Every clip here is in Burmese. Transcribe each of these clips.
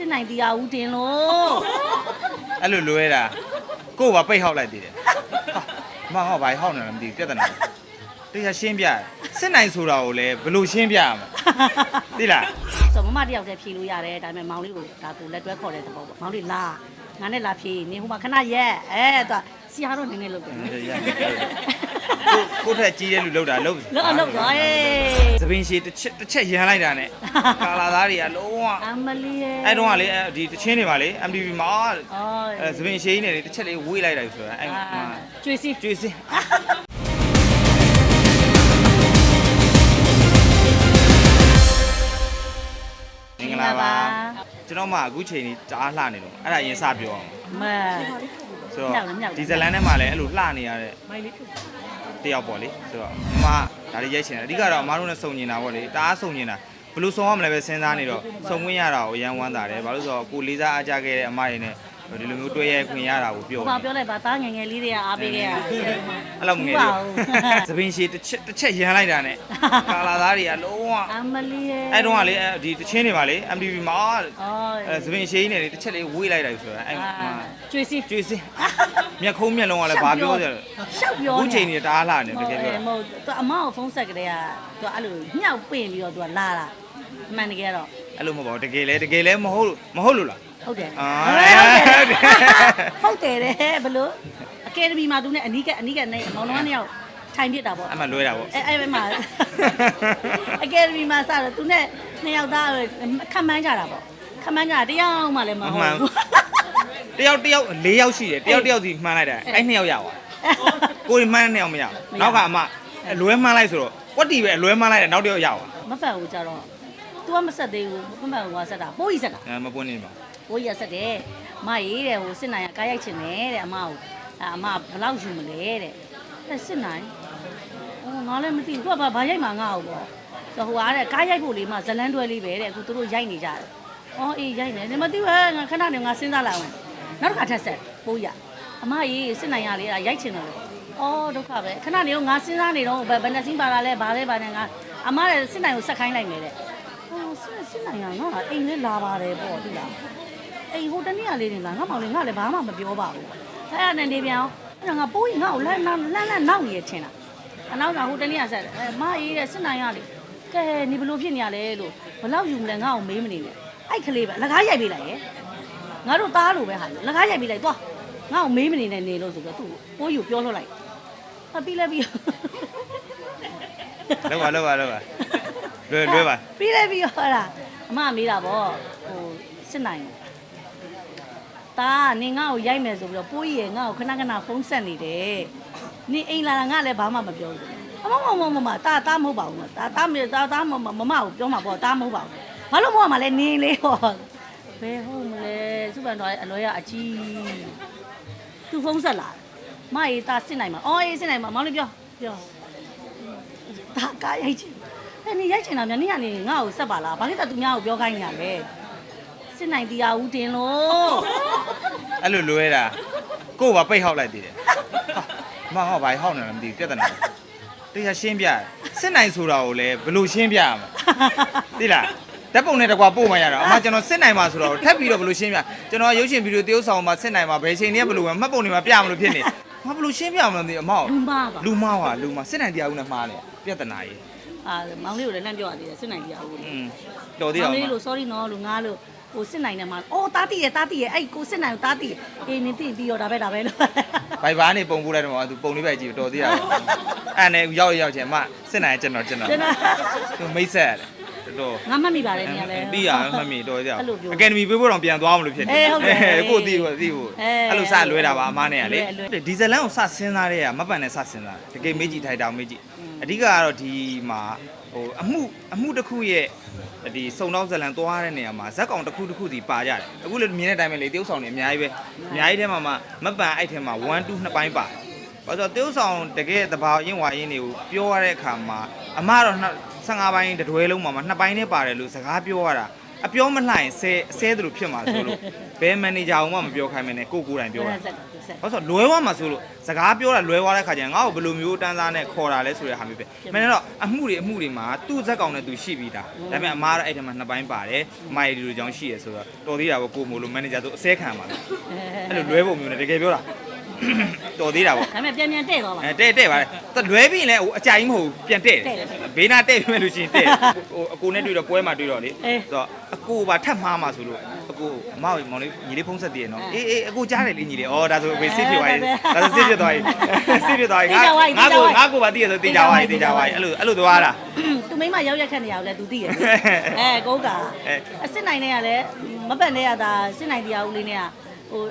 စစ်နိုင်တရားဦးတင်လို့အဲ့လိုလွဲတာကို့ဘာပိတ်ဟောက်လိုက်သေးတယ်ဟာမဟောက်ဘာဟောက်နေလဲမသိဘူးပြဿနာတရားရှင်းပြစစ်နိုင်ဆိုတာကိုလည်းဘယ်လိုရှင်းပြရမလဲသိလားဆိုမမတယောက်တည်းဖြေလို့ရတယ်ဒါပေမဲ့မောင်လေးကိုဒါသူလက်တွဲခေါ်တဲ့သဘောပေါ့မောင်လေးလာငါနဲ့လာဖြေနေဟိုမှာခဏရက်အဲသူ ဆရာတော့နည်းနည်းလုပ်တယ်နော်ကိုကိုထက်ကြီးတဲ့လူလောက်တာလောက်လောက်အောင်လောက်သွားရေးသပင်ရှည်တစ်ချက်တစ်ချက်ရမ်းလိုက်တာနဲ့ကာလာသားတွေကလုံးဝအမလီရဲ့အဲ့တုန်းကလေအဲ့ဒီတချင်းတွေပါလေ MTV မှာအော်အဲသပင်ရှည်ကြီးနဲ့လေတစ်ချက်လေးဝေးလိုက်တာဆိုတာအဲ့မှာကျွေးစီကျွေးစင်းမင်္ဂလာပါကျွန်တော်မှအခုချိန်นี้ကြားလှနေတော့အဲ့ဒါအရင်စပြောအောင်မ ဆိုတော့မြောက်တယ်မြောက်တယ်ဒီဇလန်ထဲမှာလည်းအဲ့လိုလှနေရတဲ့မိုင်လေးတယောက်ပေါ့လေဆိုတော့အမဒါလေးရိုက်ချင်တယ်အဓိကတော့အမတို့နဲ့စုံညင်တာပေါ့လေတအားစုံညင်တာဘယ်လိုစုံရမလဲပဲစဉ်းစားနေတော့စုံခွင့်ရတာကိုအရန်ဝမ်းသာတယ်ဘာလို့လဲဆိုတော့ကိုလေးစားအားကြခဲ့တဲ့အမတွေနဲ့ ဒီလိုမျိုးတွေ့ရခွင့်ရတာကိုပြောဟိုတယ်ဘာပြောလိုက်ပါသားငယ်ငယ်လေးတွေကအားပေးခဲ့ရအဲ့လောက်ငယ်ဟုတ်ပါလို့ဘူးသပင်ရှည်တစ်ချက်တစ်ချက်ရမ်းလိုက်တာနဲ့ကာလာသားတွေကလုံးဝအမလီရဲ့အဲ့တုန်းကလေအဲ့ဒီတချင်းတွေပါလေ MTV မှာအော်အဲသပင်ရှည်ကြီးနဲ့လေတစ်ချက်လေးဝေးလိုက်တာဆိုတာအဲ့မှာကျွေးစီကျွေးစင်းမျက်ခုံးမျက်လုံးကလည်းဘာပြောကြလဲရှောက်ပြောအခုနေချိန်ကြီးတအားလှနေတကယ်ပြောမဟုတ်သူအမကိုဖုန်းဆက်ကလေးကသူအဲ့လိုညှောက်ပင့်ပြီးတော့သူကလာတာအမှန်တကယ်တော့အဲ့လိုမဟုတ်ပါဘူးတကယ်လဲတကယ်လဲမဟုတ်လို့မဟုတ်လို့လား ဟုတ်တယ်အာဟုတ်တယ်တဲ့ဘလို့အကယ်ဒမီမှာသူနဲ့အနီးကအနီးကနေမောင်နှမနှစ်ယောက်ထိုင်ပြစ်တာပေါ့အဲ့မှလွဲတာပေါ့အဲအဲ့ဘက်မှာအကယ်ဒမီမှာစတော့သူနဲ့နှစ်ယောက်သားခမ်းမန်းကြတာပေါ့ခမ်းမန်းကြတာတရားမှလည်းမဟုတ်ဘူးတယောက်တယောက်၄ယောက်ရှိတယ်တယောက်တယောက်စီမှန်းလိုက်တာအဲ့နှစ်ယောက်ရပါကိုယ်မှန်းတဲ့နှစ်ယောက်မရဘူးနောက်ကအမအလွဲမှန်းလိုက်ဆိုတော့ကွက်တီပဲအလွဲမှန်းလိုက်တယ်နောက်တစ်ယောက်ရပါမပတ်ဘူးကြတော့ तू ကမဆက်သေးဘူးမပတ်ဘူးကဆက်တာပိုးကြီးဆက်တာအဲမပွင့်နေပါ ပိုးကြီးကဆက်တယ်မရေးတဲ့ဟိုစစ်နိုင်ကကားရိုက်ချင်တယ်တဲ့အမကိုအဲအမဘယ်လောက်ယူမလဲတဲ့အဲစစ်နိုင်အော်ငါလည်းမသိဘူးသူကဘာဘာရိုက်မှာငါ့ကိုပေါ့ဆိုဟိုအားတဲ့ကားရိုက်ဖို့လေးမှဇလန်းတွဲလေးပဲတဲ့အခုသူတို့ရိုက်နေကြတယ်အော်အေးရိုက်နေတယ်မသိဘူးဟဲ့ငါခဏနေငါစဉ်းစားလာအောင်နောက်တစ်ခါထပ်ဆက်ပိုးရအမရေးစစ်နိုင်ရလေးရိုက်ချင်တယ်လို့အော်ဒုက္ခပဲခဏနေတော့ငါစဉ်းစားနေတော့ဘယ်ဘယ်နဲ့စင်းပါလာလဲဘာလဲဘာနဲ့ငါအမလည်းစစ်နိုင်ကိုဆက်ခိုင်းလိုက်မယ်တဲ့ဟိုစစ်စစ်နိုင်ရငါအိမ်လေးလာပါတယ်ပေါ့ဒီလား အိမ်ဟိုတနေ့ကလေးနေလားငါမောင်လေးငါလည်းဘာမှမပြောပါဘူးအဲ့ဒါနဲ့နေပြန်အောင်အဲ့ဒါငါပိုးကြီးငါ့ကိုလန့်လန့်လန့်လန့်နောက်နေရချင်းလားအနောက်ကဟိုတနေ့ကဆက်တယ်အဲမအေးတဲ့စစ်နိုင်ရလေကဲနေဘလို့ဖြစ်နေရလဲလို့ဘလောက်ယူမလဲငါ့ကိုမေးမနေနဲ့အဲ့ကလေးပဲအလကားရိုက်ပေးလိုက်ရဲ့ငါတို့သားလိုပဲဟာလေအလကားရိုက်ပေးလိုက်သွားငါ့ကိုမေးမနေနဲ့နေလို့ဆိုတော့သူ့ပိုးယူပြောလွှတ်လိုက်အပြီးလဲပြီးလောက်ပါလောက်ပါလောက်ပါလွဲလွဲပါပြီးလဲပြီးတော့အဲ့ဒါအမမေးတာဗောဟိုစစ်နိုင် တာနေငါ့ကိုရိုက်မယ်ဆိုပြီးတော့ပိုးကြီးရငါ့ကိုခဏခဏဖုန်းဆက်နေတယ်နေအိမ်လာတာငါလည်းဘာမှမပြောဘူးအမမမမမတာတာမဟုတ်ပါဘူးတာတာမေတာတာမမမမကိုပြောမှာပေါ့တာမဟုတ်ပါဘူးဘာလို့မဟုတ်မှာလဲနေလေဟောဘယ်ဟုတ်မလဲစုပန်တော်ရဲ့အလွဲရအကြီးသူဖုန်းဆက်လာမအေးတာစစ်နိုင်မှာအော်အေးစစ်နိုင်မှာမောင်လေးပြောပြောတာကားရိုက်ချင်အဲ့နေရိုက်ချင်တာများနေရနေငါ့ကိုဆက်ပါလားဘာလို့လဲသူများကိုပြောခိုင်းနေရလဲ စစ်နိုင်တရားဦးတင်လို့အဲ့လိုလွဲတာကို့ဘာပိတ်ဟောက်လိုက်သေးတယ်ဟာမဟောက်ဘာဟောက်နေလဲမသိဘူးပြဿနာတရားရှင်းပြစစ်နိုင်ဆိုတာကိုလည်းဘယ်လိုရှင်းပြရမလဲသိလားဓာတ်ပုံနဲ့တကွာပို့မှရတာအမကျွန်တော်စစ်နိုင်မှာဆိုတော့ထပ်ပြီးတော့ဘယ်လိုရှင်းပြကျွန်တော်ရုပ်ရှင်ဗီဒီယိုတရုပ်ဆောင်မှာစစ်နိုင်မှာဘယ်ချိန်တည်းကဘယ်လိုမှမှတ်ပုံတွေမှာပြမလို့ဖြစ်နေမဘယ်လိုရှင်းပြမလဲမသိဘူးအမောက်လူမပါလူမားပါလူမားစစ်နိုင်တရားဦးနဲ့မှားနေပြဿနာကြီးအာမောင်လေးကိုလည်းလှမ်းပြောရသေးတယ်စစ်နိုင်တရားဦးကိုอืมတော်သေးမောအောင်င်လေးလို့ sorry နော်လို့ငါလို့ ဟိုစစ်နိုင်တယ်မှာအော်တားတည်ရတားတည်ရအဲ့ကိုစစ်နိုင်ကိုတားတည်အေးနေတည်ပြီးတော့ဒါပဲဒါပဲလို့ဘိုင်ဘာနေပုံပို့လိုက်တော့သူပုံလေးပဲကြည့်တော်သေးတာအဲ့နဲ့ရောက်ရောက်ချင်းအမစစ်နိုင်ကျွန်တော်ကျွန်တော်ကျွန်တော်သူမိတ်ဆက်ရတယ်တော်ငါမှတ်မိပါတယ်နေရာလဲပြီးရမှတ်မိတော်သေးတာအဲ့လိုပြောအကယ်ဒမီပေးဖို့တော့ပြန်သွားမလို့ဖြစ်နေအေးဟုတ်တယ်ကိုသိဖို့သိဖို့အေးအဲ့လိုစလွဲတာပါအမနဲ့ကလေလွဲလွဲဒီဇလန်ကိုစစဉ်းစားတဲ့ကမပန်နဲ့စစဉ်းစားတကယ်မေးကြည့်ထိုက်တာမေးကြည့်အဓိကကတော့ဒီမှာဟိုအမှုအမှုတစ်ခုရဲ့ ဒီစုံတော့ဇလန်သွားတဲ့နေရာမှာဇက်ကောင်တစ်ခုတစ်ခုစီပါကြတယ်အခုလည်းမြင်တဲ့အတိုင်းပဲလေတရုပ်ဆောင်နေအများကြီးပဲအများကြီးထဲမှာမှမပန်အဲ့ထဲမှာ1 2နှစ်ပိုင်းပါတယ်ဘာလို့တရုပ်ဆောင်တကယ်တဘာရင်ဝါရင်တွေကိုပြောရတဲ့အခါမှာအမတော့15ပိုင်းတတွဲလုံးမှာမှနှစ်ပိုင်းနဲ့ပါတယ်လို့စကားပြောရတာ အပြောမလှရင်ဆဲဆဲသလိုဖြစ်မှာဆိုလို့ဘယ်မန်နေဂျာမှမပြောခိုင်းမနဲ့ကိုကိုယ်တိုင်ပြောတာဆက်ဆက်ဘာလို့ဆိုလွဲသွားမှာဆိုလို့စကားပြောတာလွဲသွားတဲ့ခါကျရင်ငါ့ကိုဘယ်လိုမျိုးတန်းစားနဲ့ခေါ်တာလဲဆိုတဲ့ဟာမျိုးပဲမင်းတော့အမှုတွေအမှုတွေမှာသူ့ဇက်ကောင်နဲ့သူရှိပြီးသားဒါပေမဲ့အမားတော့အဲ့ထဲမှာနှစ်ပိုင်းပါတယ်မိုင်ဒီလိုကြောင်းရှိရဆိုတော့တော်သေးတာပေါ့ကိုမို့လို့မန်နေဂျာဆိုအစဲခံပါလားအဲ့လိုလွဲပုံမျိုးနဲ့တကယ်ပြောတာ တော်သေးတာပေါ့ဒါပေမဲ့ပြန်ပြန်တဲ့သွားပါ အဲတဲ့တဲ့ပါလေတလွဲပြီးရင်လည်းဟိုအကြိုင်မဟုတ်ဘူးပြန်တဲ့တဲ့တယ်ဘေးနာတဲ့ပြီးမှလို့ရှိရင်တဲ့ဟိုအကိုနဲ့တွေ့တော့ပွဲမှာတွေ့တော့လေအေးဆိုတော့အကိုပါထပ်မှားမှာဆိုလို့အကိုမောင်မောင်လေးညီလေးဖုံးဆက်တည်ရနော်အဲအေးအေးအကိုကြားတယ်လေညီလေးဩဒါဆိုအဖေစစ်ဖြစ်သွားပြီဒါဆိုစစ်ဖြစ်သွားပြီစစ်ဖြစ်သွားပြီတေချာသွားပြီ ငါတေချာကိုသွားပြီငါကိုပါတည်ရဆိုတေချာသွားပြီတေချာသွားပြီအဲ့လိုအဲ့လိုသွားတာ သူမိမရောက်ရက်ခက်နေရအောင်လဲသူသိရအဲကိုကအဲ အစစ်နိုင်နေရလဲမပတ်နေရတာစစ်နိုင်တရားဦးလေးနဲ့က ဟို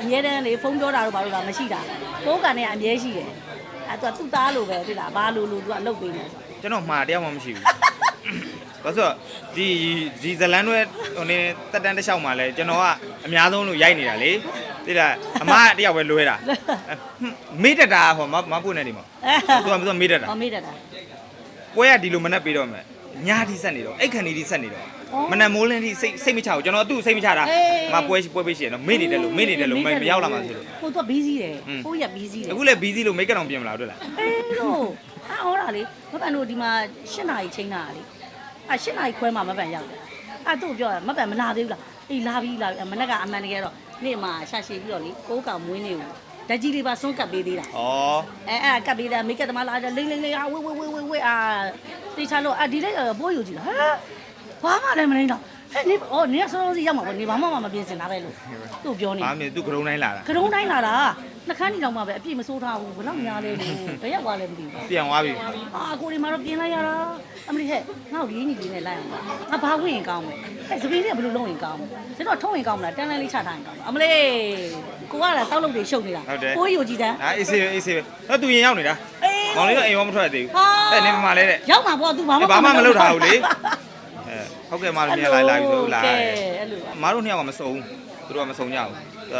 အမြဲတမ်းလေဖုန်းပြောတာတော့ဘာလို့လားမရှိတာကိုကနဲ့အမြဲရှိတယ်အဲသူကသူ့သားလိုပဲသိလားဘာလိုလိုသူကအလုပ်ပေးနေကျွန်တော်မှားတရားမှမရှိဘူးဘာလို့ဆိုတော့ဒီဒီဇလန်တွေဟိုနေတက်တန်းတစ်လျှောက်မှာလဲကျွန်တော်ကအများဆုံးလို့ရိုက်နေတာလေသိလားအမကတယောက်ပဲလွဲတာမေးတတာဟောမမပွင့်နေဒီမှာသူကသူကမေးတတာဟောမေးတတ်တာပွဲကဒီလိုမနဲ့ပေးတော့မယ်ညာဒီဆက်နေတော့အိတ်ခန်ဒီဒီဆက်နေတော့အော် မနဲ့မိုးလင်းဒီစိတ်စိတ်မချဘူးကျွန်တော်သူ့စိတ်မချတာအေးမပွဲပွဲပေးရှင်တော့မေ့နေတယ်လို့မေ့နေတယ်လို့မမရောက်လာမှဆိုလို့ကိုသူကဘီးစီးတယ်อืมကိုရဘီးစီးတယ်အခုလည်းဘီဇီလို့မိတ်ကတော့ပြင်မလာဘူးတွေ့လားအေးလို့အာဟောတာလေမပန်တို့ဒီမှာ၈နာရီချိန်တာလေအာ၈နာရီခွဲမှာမပန်ရောက်တယ်အာသူ့ပြောတာမပန်မလာသေးဘူးလားအေးလာပြီလာပြီမနေ့ကအမှန်တကယ်တော့နေ့မှာရှာရှည်ပြီးတော့လေကိုးကောင်မွေးနေဘူးဓာကြီးလေးပါစွန့်ကပ်ပေးသေးတာဩအဲအဲ့ကပ်ပေးတယ်မိတ်ကသမားလာတယ်လိမ့်လိမ့်လိမ့်အာဝေးဝေးဝေးဝေးဝေးအာတေချာလို့အာဒီလေးပိုးယူကြည့်လားဟမ် ဘာမှလည်းမလိမ့်တော့ဟဲ့နေအော်နေဆောစီရောက်မှာပေါ့နေဘာမှမပြင်စင်တာပဲလို့သူ့ပြောနေဘာမှမသူကရုံတိုင်းလာတာကရုံးတိုင်းလာတာနှခမ်းနီတော့မှပဲအပြည့်မစိုးထားဘူးဘယ်တော့များလဲလို့ဘယ်ရောက်သွားလဲမသိဘူးပြန်သွားပြီအာကိုဒီမှာတော့ပြင်လိုက်ရတာအမလီဟဲ့ငါ့ကိုရင်းညီလေးနဲ့လိုက်အောင်ပါငါဘာဝင်ရင်ကောင်းမလဲဟဲ့စပင်းလေးကဘယ်လိုလုပ်ရင်ကောင်းမလဲစတော့ထုံးရင်ကောင်းမလားတန်းလန်းလေးချထားရင်ကောင်းမလားအမလေးကိုကလည်းတောက်လုပ်တွေရှုပ်နေတာကိုယူကြည့်တယ်ဟာအေးစေးပဲအေးစေးပဲတော့သူရင်ရောက်နေတာအေးမောင်လေးကအိမ်ရောမထွက်သေးဘူးဟာအဲ့နေမမလဲတဲ့ရောက်မှာပေါ့သူဘာမှဘာမှမလုပ်ထားဘူးလေအဲ ဟုတ်ကဲ့မလို့နေလာလာပြီဆိုလာကဲအဲ့လိုအမားတို့နှစ်ယောက်ကမစုံဘူးသူတို့ကမစုံကြဘူး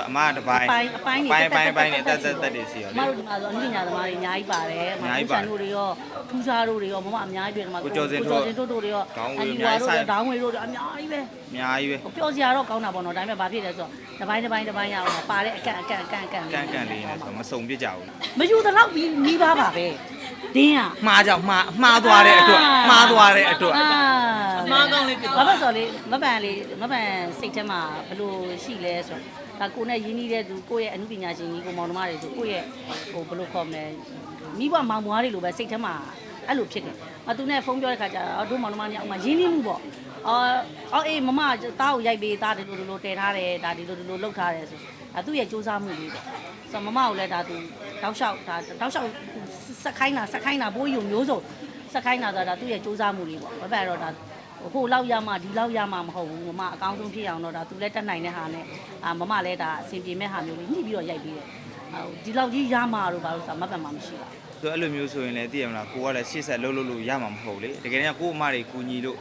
အမားကတစ်ပိုင်းအပိုင်းအပိုင်းတွေပိုင်းပိုင်းပိုင်းနဲ့တက်တက်တက်တွေစီရောအလေမတို့ဒီမှာဆိုအနည်းညာသမားတွေအများကြီးပါတယ်အများကြီးပါတယ်တို့တွေရောထူးခြားတို့တွေရောမမအများကြီးပဲဒီမှာကိုကျော်စင်တို့ကိုကျော်စင်တို့တို့တွေရောဒေါင်းဝေအန်ဒီအများဝါကြီးတို့ဆိုင်ရောဒေါင်းဝေတို့တွေအများကြီးပဲအများကြီးပဲဟိုပြောစရာတော့ကောင်းတာပေါ့နော်ဒါပေမဲ့ဘာဖြစ်လဲဆိုတော့တစ်ပိုင်းတစ်ပိုင်းတစ်ပိုင်းရအောင်ပါတဲ့အကန့်အကန့်အကန့်အကန့်ကန့်ကန့်လေးနဲ့ဆိုမစုံပြစ်ကြဘူးမယူတော့လောက်ပြီးနီးပါးပါပဲ ဒင်းอ่ะမှားကြောင်မှားမှားသွားတဲ့အတွက်မှားသွားတဲ့အတွက်အာအမားကောင်းလေးဖြစ်သွားဘာလို့ဆိုလဲမပန်လေးမပန်စိတ်ထဲမှာဘယ်လိုရှိလဲဆိုတော့ဒါကိုနဲ့ရင်းနှီးတဲ့သူကိုယ့်ရဲ့အမှုပညာရှင်ကြီးကိုမောင်နှမတွေဆိုကိုယ့်ရဲ့ဟိုဘယ်လိုခေါ်မလဲမိဘမောင်မွားတွေလိုပဲစိတ်ထဲမှာအဲ့လိုဖြစ်တယ်။အသူနဲ့ဖုန်းပြောတဲ့ခါကျတော့တို့မောင်နှမတွေအောက်မှာရင်းနှီးမှုပေါ့။အော်အော်အေးမမတားကိုရိုက်ပေးတားဒီလိုဒီလိုတည်ထားတယ်ဒါဒီလိုဒီလိုလုပ်ထားတယ်ဆို။အဲသူ့ရဲ့စူးစမ်းမှုလေးပေါ့။ဆိုတော့မမကိုလည်းဒါသူတောက်လျှောက်ဒါတောက်လျှောက် ဆက်ခိုင်းတာဆက်ခိုင်းတာဘိုးယုံမျိုးစုံဆက်ခိုင်းတာဆိုတာဒါသူ့ရဲ့စူးစမ်းမှုလေးပေါ့။ဘာပဲတော့ဒါဟိုလောက်ရမှဒီလောက်ရမှမဟုတ်ဘူးမမအကောင်းဆုံးဖြစ်အောင်တော့ဒါသူလည်းတက်နိုင်တဲ့ဟာနဲ့အာမမလည်းဒါအဆင်ပြေမဲ့ဟာမျိုးလေးညှိပြီးတော့ရိုက်ပြီးတယ်ဟိုဒီလောက်ကြီးရမှတော့ဘာလို့ဆိုမပတ်မှမရှိပါသူအဲ့လိုမျိုးဆိုရင်လည်းသိရမလားကိုကလည်းရှေ့ဆက်လှုပ်လှုပ်လို့ရမှာမဟုတ်လေတကယ်တမ်းကို့အမတွေကူညီလို့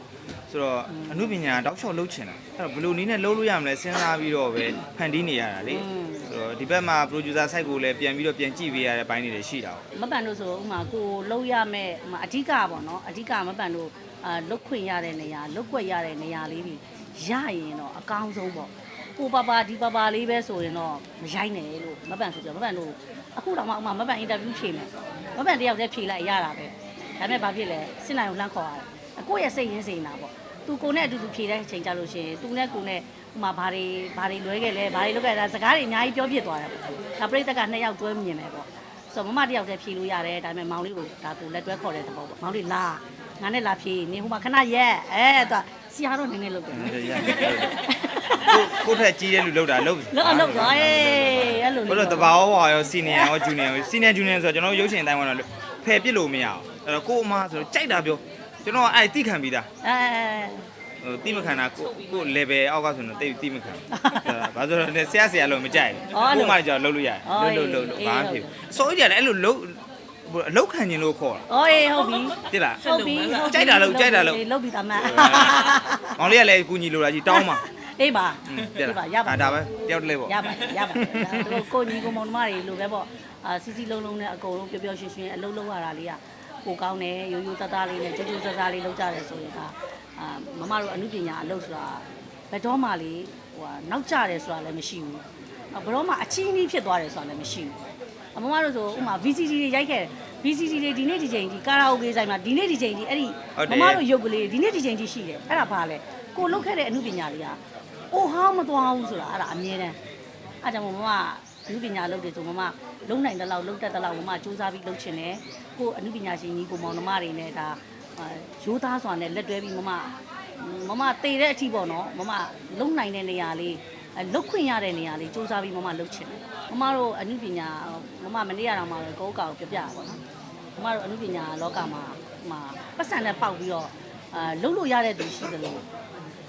ဆိုတော့အမှုပညာတောက်လျှောက်လှုပ်ချင်တာအဲ့တော့ဘယ်လိုနည်းနဲ့လှုပ်လို့ရမလဲစဉ်းစားပြီးတော့ပဲဖန်တီးနေရတာလေ ဆိုတော့ဒီဘက်မှာ producer site ကိုလည်းပြန်ပြီးတော့ပြန်ကြည့်ပေးရတဲ့ဘိုင်းတွေလည်းရှိတာပေါ့မပန်တို့ဆိုဥမာကိုလုံးရမဲ့ဥမာအဓိကပေါ့နော်အဓိကမပန်တို့အာလုတ်ခွင့်ရတဲ့နေရာလုတ်ကွက်ရတဲ့နေရာလေးတွေရရင်တော့အကောင်းဆုံးပေါ့ကိုပါပါဒီပါပါလေးပဲဆိုရင်တော့မရိုက်နဲ့လို့မပန်ဆိုကြမပန်တို့အခုတော့မှဥမာမပန်အင်တာဗျူးဖြေမယ်မပန်တယောက်တည်းဖြေလိုက်ရတာပဲဒါပေမဲ့ဘာဖြစ်လဲစစ်နိုင်ကိုလှမ်းခေါ်ရတယ်အကိုယ့်ရဲ့စိတ်ရင်းစိတ်နာပေါ့ သူကိုနဲ့အတူတူဖြေတဲ့အချိန်ကြလို့ရှိရင်သူနဲ့ကိုနဲ့ဥမာဘာတွေဘာတွေလွဲခဲ့လဲဘာတွေလုပ်ခဲ့လဲစကားတွေအများကြီးပြောပြသွားတယ်ပေါ့ဒါပြိတ္တကနှစ်ယောက်တွဲမြင်မယ်ပေါ့ဆိုတော့မမတယောက်တည်းဖြေလို့ရတယ်ဒါပေမဲ့မောင်လေးကိုဒါကိုလက်တွဲခေါ်တဲ့သဘောပေါ့မောင်လေးလာငါနဲ့လာဖြေနေဟိုမှာခဏရက်အဲတော့ဆရာတော့နည်းနည်းလုပ်တယ်နော်ကိုကိုထက်ကြီးတဲ့လူလောက်တာလောက်လောက်အောင်လောက်သွားအေးအဲ့လိုဘယ်လိုတဘာဝရော senior ရော junior ရော senior junior ဆိုတော့ကျွန်တော်တို့ရုပ်ရှင်အတိုင်းဝင်တော့ဖယ်ပြစ်လို့မရအောင်အဲ့တော့ကို့အမဆိုတော့ကြိုက်တာပြော ကျွန်တော်အဲ့တိခံပြီးသားအဲ ဟိုတိမခံတာကိုကို level အောက်ကဆိုတော့တိတိမခံဘာလို့လဲဆရာဆရာလို့မကြိုက်ဘူးကိုမှကြောက်လှုပ်လို့ရတယ်လှုပ်လှုပ်လှုပ်ဘာမှဖြစ်ဘူးစိုးရတယ်အဲ့လိုလှုပ်အလောက်ခံခြင်းလို့ခေါ်တာအော်အေးဟုတ်ပြီတိလား ဟုတ်ပြီလုတ်ပြီသားမမောင်လေးကလည်းကူညီလိုတာကြီးတောင်းပါအေးပါတိအေးလားပါရပါဒါပဲတယောက်တည်းပေါ့ ရပါရပါတို့ကိုညီကိုမောင်နှမတွေလိုပဲပေါ့အာစီစီလုံးလုံးနဲ့အကုန်လုံးပျော်ပျော်ရွှင်ရွှင်အလုံးလုံးရတာလေးက ကိုကောင်းတယ်ရိုးရိုးသားသားလေးနဲ့ကြိုးကြိုးစားစားလေးလုပ်ကြတယ်ဆိုရင်ဒါအာအာမမတို့အမှုပညာအလုပ်ဆိုတာဘယ်တော့မှလေဟိုဟာနောက်ကျတယ်ဆိုတာလည်းမရှိဘူးအဘယ်တော့မှအချင်းကြီးဖြစ်သွားတယ်ဆိုတာလည်းမရှိဘူးအမမတို့ဆိုဥမာ VCD တွေရိုက်ခဲ့ VCD တွေဒီနေ့ဒီချိန်ဒီကာရာအိုကေဆိုင်မှာဒီနေ့ဒီချိန်ဒီအဲ့ဒီမမတို့ရုပ်ကလေးဒီနေ့ဒီချိန်ဒီရှိတယ်အဲ့ဒါဘာလဲကိုလုတ်ခဲ့တဲ့အမှုပညာတွေကအိုဟောင်းမသွားဘူးဆိုတာအဲ့ဒါအမြဲတမ်းအဲ့ကြောင့်မမက အမှုပညာလုပ်တယ်ဆိုမမလုံနိုင်တဲ့လောက်လုံတတ်တဲ့လောက်မမစူးစမ်းပြီးလုပ်ချင်တယ်ကိုအမှုပညာရှင်ကြီးကိုမောင်နှမတွေနဲ့ဒါရိုးသားစွာနဲ့လက်တွဲပြီးမမမမတေတဲ့အထိပေါ့နော်မမလုံနိုင်တဲ့နေရာလေးအဲလုတ်ခွင့်ရတဲ့နေရာလေးစူးစမ်းပြီးမမလုတ်ချင်တယ်မမတို့အနုပညာမမမနေ့ရတော့မှပဲကိုယ့်အကောင်ပြပြပါပေါ့နော်မမတို့အနုပညာလောကမှာမှာပတ်စံနဲ့ပေါက်ပြီးတော့အာလုတ်လို့ရတဲ့သူရှိသလို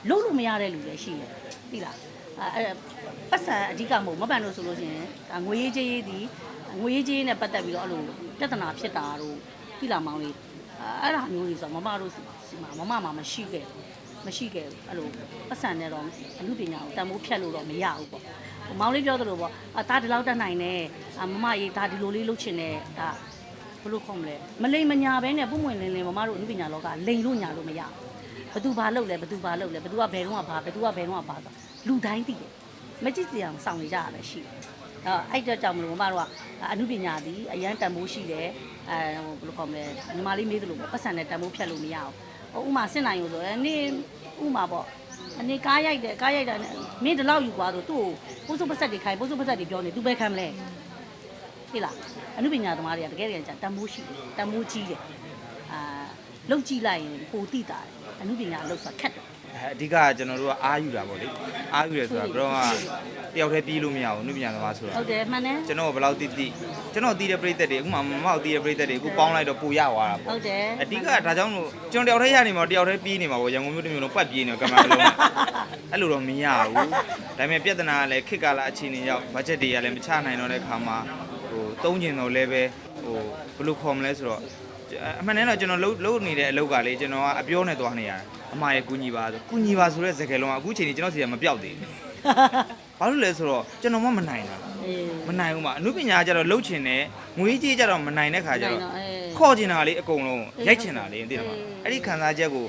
လုတ်လို့မရတဲ့လူလည်းရှိတယ်သိလား အဲအဲပတ်စံအဓိကမဟုတ်မပန်လို့ဆိုလို့ရှိရင်ဒါငွေရေးကြေးရေးဒီငွေရေးကြေးရေးနဲ့ပတ်သက်ပြီးတော့အဲ့လိုပြဿနာဖြစ်တာတို့သိလားမောင်လေးအဲအဲ့ဒါမျိုးတွေဆိုတော့မမတို့စီမှာမမမှာမရှိခဲ့ဘူးမရှိခဲ့ဘူးအဲ့လိုပတ်စံနဲ့တော့အမှုပညာကိုတန်ဖိုးဖြတ်လို့တော့မရဘူးပေါ့ဟိုမောင်လေးပြောသလိုပေါ့အသားဒီလောက်တက်နိုင်တယ်အမမရေးဒါဒီလိုလေးလုပ်ချင်တယ်ဒါဘယ်လိုခေါ်မလဲမလိမ်မညာပဲနဲ့ပုံမှန်လင်းလင်းမမတို့အမှုပညာလောကလိမ်လို့ညာလို့မရဘူးဘသူဘာလုပ်လဲဘသူဘာလုပ်လဲဘသူကဘယ်တော့မှဘာဘသူကဘယ်တော့မှဘာဆို လူတိုင်းသိတယ်မကြည့်ကြအောင်စောင့်နေကြရပဲရှိတယ်အဲ့အဲ့တော့ကြောင့်မလို့မမတို့ကအမှုပညာသည်အရန်တန်ဖိုးရှိတယ်အဲဟိုဘယ်လိုခေါ်မလဲညီမလေးမေးသလိုပေါ့ပတ်စံနဲ့တန်ဖိုးဖြတ်လို့မရဘူးဟိုဥမာစစ်နိုင်လို့ဆိုရင်နေဥမာပေါ့အနေကားရိုက်တယ်ကားရိုက်တာနဲ့မင်းဒီလောက်ယူသွားတော့သူ့ကိုပိုးစုပတ်ဆက်တွေခိုင်းပိုးစုပတ်ဆက်တွေပြောနေသူပဲခံမလဲဟိလားအမှုပညာသမားတွေကတကယ်တကယ်ကြာတန်ဖိုးရှိတယ်တန်ဖိုးကြီးတယ်အာလောက်ကြည့်လိုက်ရင်ပိုတိတာတယ်အမှုပညာအလုပ်ဆိုတာခက်တယ် အဲအဓိကကျွန်တော်တို့ကအားယူတာပေါ့လေအားယူရဆိုတာဘယ်တော့မှတယောက်တည်းပြီးလို့မရဘူးနုပညာသမားဆိုတာဟုတ်တယ်မှန်တယ်ကျွန်တော်ကဘယ်လောက်တိတိကျွန်တော်တီးတဲ့ပြိသက်တွေအခုမှမမောက်တီးတဲ့ပြိသက်တွေအခုပေါင်းလိုက်တော့ပူရသွားတာဟုပေါ့တ်တယ်အဓိကဒါကြောင့်လို့ကျွန်တော်တယောက်တည်းရနေမှာတယောက်တည်းပြီးနေမှာပေါ့ရန်ကုန်မြို့တစ်မြို့လုံးပတ်ပြေးနေကင်မရာလုံးအဲ့လိုတော့မရဘူးဒါပေမဲ့ပြဿနာကလည်းခစ်ကာလာအခြေအနေရောက်ဘတ်ဂျက်တွေကလည်းမချနိုင်တော့တဲ့ခါမှာဟိုတုံးကျင်တော့လည်းပဲဟိုဘယ်လိုခေါ်မလဲဆိုတော့အမှန်တမ်းတော့ကျွန်တော်လှုပ်လှုပ်နေတဲ့အလုပ်ကလေကျွန်တော်ကအပြောနဲ့သွားနေရတယ် အမရဲ့ကူညီပါဆိုကူညီပါဆိုတဲ့စကားလုံးကအခုချိန်ကြီးကျွန်တော်စီကမပြောက်သေးဘူးဘာလို့လဲဆိုတော့ကျွန်တော်မှမနိုင်တာအေးမနိုင်ဘူးမအနုပညာကကြတော့လှုပ်ချင်တယ်ငွေကြီးကြတော့မနိုင်တဲ့ခါကျတော့အေးခေါ်ချင်တာလေးအကုန်လုံးအေးရိုက်ချင်တာလေးသိတယ်မအေးအဲ့ဒီခံစားချက်ကို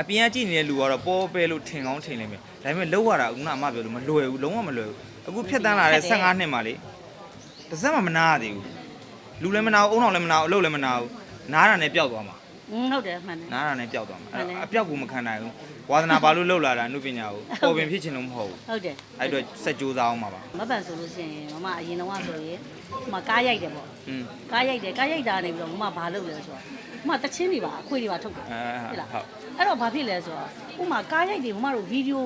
အပြင်ကကြည့်နေတဲ့လူကတော့ပေါ်ပဲလို့ထင်ကောင်းထင်လိမ့်မယ်ဒါပေမဲ့လှုပ်ရတာကခုနအမပြောလို့မလွယ်ဘူးလုံးဝမလွယ်ဘူးအခုဖြတ်တန်းလာတဲ့15နှစ်မှလေတစ်စက်မှမနာရသေးဘူးလူလည်းမနာဘူးအုံအောင်လည်းမနာဘူးအလုပ်လည်းမနာဘူးနားတာနဲ့ပျောက်သွားမှာอืม ဟုတ်တယ်မှန်တယ် နားတာနဲ့ပျောက်သွားမှာအဲ့မှန်တယ်တော့အပျောက်ကိုမခံနိုင်ဘူးဝါသနာဘာလို့လှုပ်လာတာအနုပညာကိုပေါ်ပင်ဖြစ်ချင်လို့မဟုတ်ဘူးဟုတ်တယ်အဲ့အတွက်စက်ကြိုးစားအောင်ပါပါမပန်ဆိုလို့ရှိရင်မမအရင်တော့ဆိုရင်ဟိုမှာကားရိုက်တယ်ပေါ့อืม ကားရိုက်တယ်ကားရိုက်တာနေပြီးတော့မမဘာလုပ်လဲဆိုတော့မမတချင်းတွေပါအခွေတွေပါထုတ်တယ်အဲဟုတ်လားဟုတ် အဲ့တော့ဘာဖြစ်လဲဆိုတော့ဥမာကားရိုက်တွေမမတို့ဗီဒီယို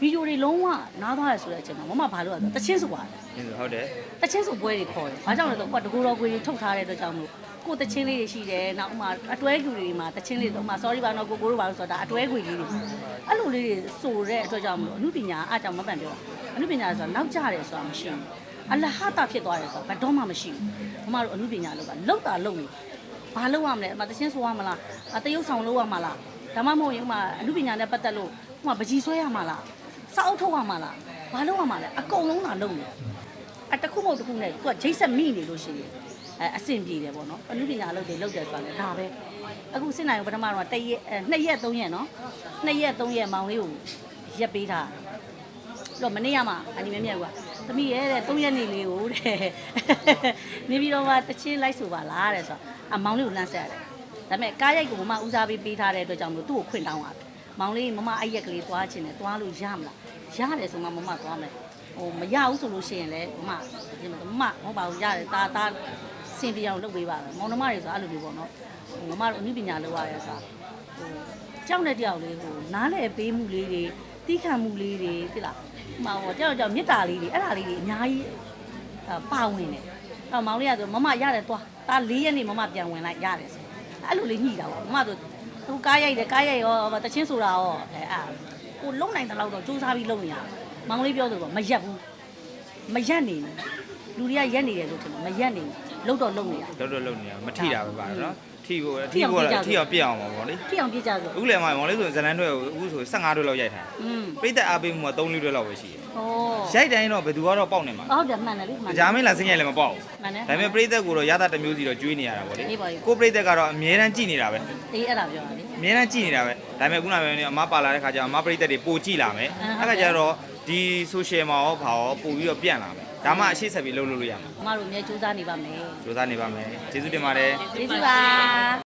ဗီဒီယိုတွေလုံးဝနားသွားရဆိုတဲ့အချိန်မှာမမဘာလုပ်ရလဲတချင်းဆိုပါတယ် ဟုတ်တယ် တချင်းဆိုပွဲတွေခေါ်တယ်။ဘာကြောင့်လဲဆိုတော့ကိုကတကူတော်ကိုတွေထုတ်ထားတဲ့အတွက်ကြောင့်မို့ ကိုတချင်းလေးတွေရှိတယ်။နောက်ဥမာအတွဲကူတွေမှာတချင်းလေးတွေဥမာ sorry ပါနော်ကိုကိုတို့ပါလို့ဆိုတာဒါအတွဲကူလေးတွေ။အဲ့လိုလေးတွေဆိုတဲ့အတွက်ကြောင့်မို့အမှုပညာအားကြောင့်မပန်ပြောတာ။အမှုပညာဆိုတာနောက်ကျတယ်ဆိုတာမရှိဘူး။အလဟတာဖြစ်သွားတယ်ဆိုတာဘယ်တော့မှမရှိဘူး။မမတို့အမှုပညာလောက်ကလောက်တာလောက်နေ။ဘာလုပ်ရမလဲ။အမတချင်းဆိုရမလား။အတရုပ်ဆောင်လုပ်ရမလား။ဒါမှမဟုတ်ရင်ဥမာအမှုပညာနဲ့ပတ်သက်လို့ဥမာပကြီးဆွဲရမလား။စာအုပ်ထုတ်ရမလား။ဘာလုပ်ရမလဲ။အကုန်လုံးလာလုပ်နေ။အတစ်ခုမဟုတ်တစ်ခုနဲ့သူကဂျိတ်ဆက်မိနေလို့ရှိရင် အဲအဆင်ပြေတယ်ပေါ့နော်အနုပညာလုပ်တယ်လုပ်တယ်ဆိုတာလည်းဒါပဲအခုစစ်နိုင်ကိုပထမတော့တရက်အဲနှစ်ရက်သုံးရက်နော်နှစ်ရက်သုံးရက်မောင်လေးကိုရက်ပေးထားတော့မနေ့ကမှအနီမဲမြက်ကသမီးရဲ့တဲ့သုံးရက်နေလေးကိုတဲ့နေပြီးတော့မှတချင်းလိုက်ဆိုပါလားတဲ့ဆိုတော့အမောင်လေးကိုလမ်းဆက်ရတယ်ဒါပေမဲ့ကားရိုက်ကိုမမဦးစားပေးပေးထားတဲ့အတွက်ကြောင့်မလို့သူ့ကိုခွင့်တောင်းရတယ်မောင်လေးမမအဲ့ရက်ကလေးသွားခြင်းနဲ့သွားလို့ရမလားရတယ်ဆိုမှမမသွားမယ်ဟိုမရဘူးဆိုလို့ရှိရင်လည်းမမဒီမှာမမမဟုတ်ပါဘူးရတယ်တာတာ စင်ပြအောင်လုပ်ပေးပါမယ်မောင်နှမတွေဆိုအဲ့လိုမျိုးပေါ့နော်ဟိုမမတို့အနုပညာလုပ်ရတယ်ဆိုတာဟိုကြောက်တဲ့တယောက်လေးဟိုနားလဲပေးမှုလေးတွေတီးခံမှုလေးတွေသိလားဟိုမှာဟိုကြောက်ကြောက်မေတ္တာလေးတွေအဲ့ဒါလေးတွေအများကြီးအပါဝင်တယ်အဲ့မောင်လေးကဆိုမမရတယ်သွားတာ၄ရက်နေမမပြန်ဝင်လိုက်ရတယ်ဆိုအဲ့လိုလေးညှိတာပေါ့မမဆိုသူကားရိုက်တယ်ကားရိုက်ရောတချင်းဆိုတာရောအဲအဲ့ကိုလုံနိုင်တဲ့လောက်တော့စူးစမ်းပြီးလုံနေရမောင်လေးပြောသူကမရက်ဘူးမရက်နေဘူးလူတွေကရက်နေတယ်လို့ထင်တယ်မရက်နေဘူး လုံတော့လုံနေတာ လောက်တော့လုံနေရမထိတာပဲပါနော်ထိဖို့ထိထိအောင်ဖို့ပြကြထိအောင်ပြအောင်ပါဗောလေဖြစ်အောင်ပြကြဆိုအခုလည်းမမောင်လေးဆိုဇလန်တွေအခုဆို15တွဲလောက်ရိုက်ထားอืมပိတ်သက်အားပေးမှုက3တွဲလောက်ပဲရှိတယ်ဩရိုက်တိုင်းတော့ဘယ်သူကတော့ပေါက်နေမှာဟုတ်တယ်မှန်တယ်လေမှန်တယ်ကြားမင်းလာစင်းရိုက်လည်းမပေါက်ဘူး မှန်တယ် ဒါပေမဲ့ပိတ်သက်ကိုတော့ရတာတစ်မျိုးစီတော့ကျွေးနေရတာဗောလေအေးပါပြီကိုပိတ်သက်ကတော့အမြဲတမ်းကြည်နေတာပဲအေးအဲ့ဒါပြောတာလေ အများနဲ့ကြည့်နေတာပဲဒါပေမဲ့ခုနကပြောနေအမပါလာတဲ့ခါကျတော့အမပရိသတ်တွေပိုကြည့်လာမယ်အဲ့ခါကျတော့ဒီ social မှာရောဘာရောပို့ပြီးတော့ပြန့်လာမယ် ဒါမှအရှိဆက်ပြီးလုပ်လို့လို့ရမှာအမတို့အမြဲစူးစမ်းနေပါမယ်စူးစမ်းနေပါမယ်ကျေးဇူးတင်ပါတယ် ကျေးဇူးပါ